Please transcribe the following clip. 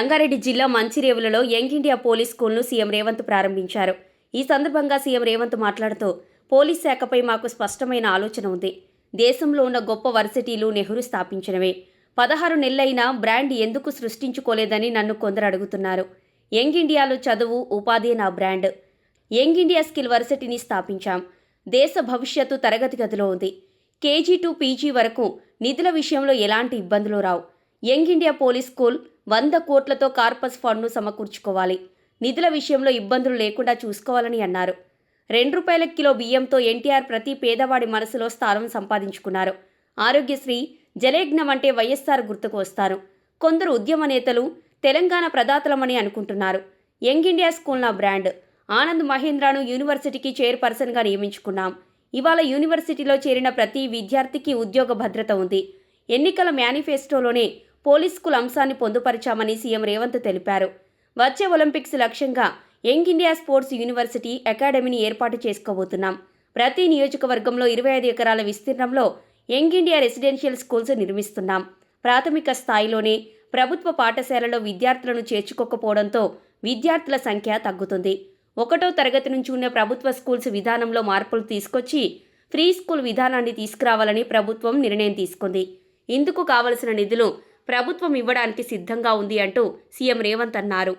రంగారెడ్డి జిల్లా మంచిరేవులలో young India police స్కూల్ను సీఎం రేవంత్ ప్రారంభించారు. ఈ సందర్భంగా సీఎం రేవంత్ మాట్లాడుతూ పోలీస్ శాఖపై మాకు స్పష్టమైన ఆలోచన ఉంది. దేశంలో ఉన్న గొప్ప వర్సిటీలు నెహ్రూ స్థాపించినవే. పదహారు నెలలైనా బ్రాండ్ ఎందుకు సృష్టించుకోలేదని నన్ను కొందరు అడుగుతున్నారు. యంగ్ ఇండియాలో చదువు ఉపాధి నా బ్రాండ్. యంగ్ ఇండియా స్కిల్ వర్సిటీని స్థాపించాం. దేశ భవిష్యత్తు తరగతి గదిలో ఉంది. కేజీ టు పీజీ వరకు నిధుల విషయంలో ఎలాంటి ఇబ్బందులు రావు. యంగ్ ఇండియా పోలీస్ స్కూల్ వంద కోట్లతో కార్పస్ ఫండ్ను సమకూర్చుకోవాలి. నిధుల విషయంలో ఇబ్బందులు లేకుండా చూసుకోవాలని అన్నారు. రెండు రూపాయల కిలో బియ్యంతో ఎన్టీఆర్ ప్రతి పేదవాడి మనసులో స్థానం సంపాదించుకున్నారు. ఆరోగ్యశ్రీ జలయజ్ఞం అంటే వైఎస్ఆర్ గుర్తుకు వస్తారు. కొందరు ఉద్యమ నేతలు తెలంగాణ ప్రదాతలమని అనుకుంటున్నారు. యంగ్ ఇండియా స్కూల్ నా బ్రాండ్. ఆనంద్ మహేంద్రను యూనివర్సిటీకి చైర్పర్సన్గా నియమించుకున్నాం. ఇవాళ యూనివర్సిటీలో చేరిన ప్రతి విద్యార్థికి ఉద్యోగ భద్రత ఉంది. ఎన్నికల మేనిఫెస్టోలోనే పోలీస్ స్కూల్ అంశాన్ని పొందుపరిచామని సీఎం రేవంత్ తెలిపారు. వచ్చే ఒలింపిక్స్ లక్ష్యంగా యంగ్ ఇండియా స్పోర్ట్స్ యూనివర్సిటీ అకాడమీని ఏర్పాటు చేసుకోబోతున్నాం. ప్రతి నియోజకవర్గంలో ఇరవై ఐదు ఎకరాల విస్తీర్ణంలో యంగ్ ఇండియా రెసిడెన్షియల్ స్కూల్స్ నిర్మిస్తున్నాం. ప్రాథమిక స్థాయిలోనే ప్రభుత్వ పాఠశాలలో విద్యార్థులను చేర్చుకోకపోవడంతో విద్యార్థుల సంఖ్య తగ్గుతుంది. ఒకటో తరగతి నుంచి ఉన్న ప్రభుత్వ స్కూల్స్ విధానంలో మార్పులు తీసుకొచ్చి ఫ్రీ స్కూల్ విధానాన్ని తీసుకురావాలని ప్రభుత్వం నిర్ణయం తీసుకుంది. ఇందుకు కావలసిన నిధులు ప్రభుత్వం ఇవ్వడానికి సిద్ధంగా ఉంది అంటూ సీఎం రేవంత్ అన్నారు.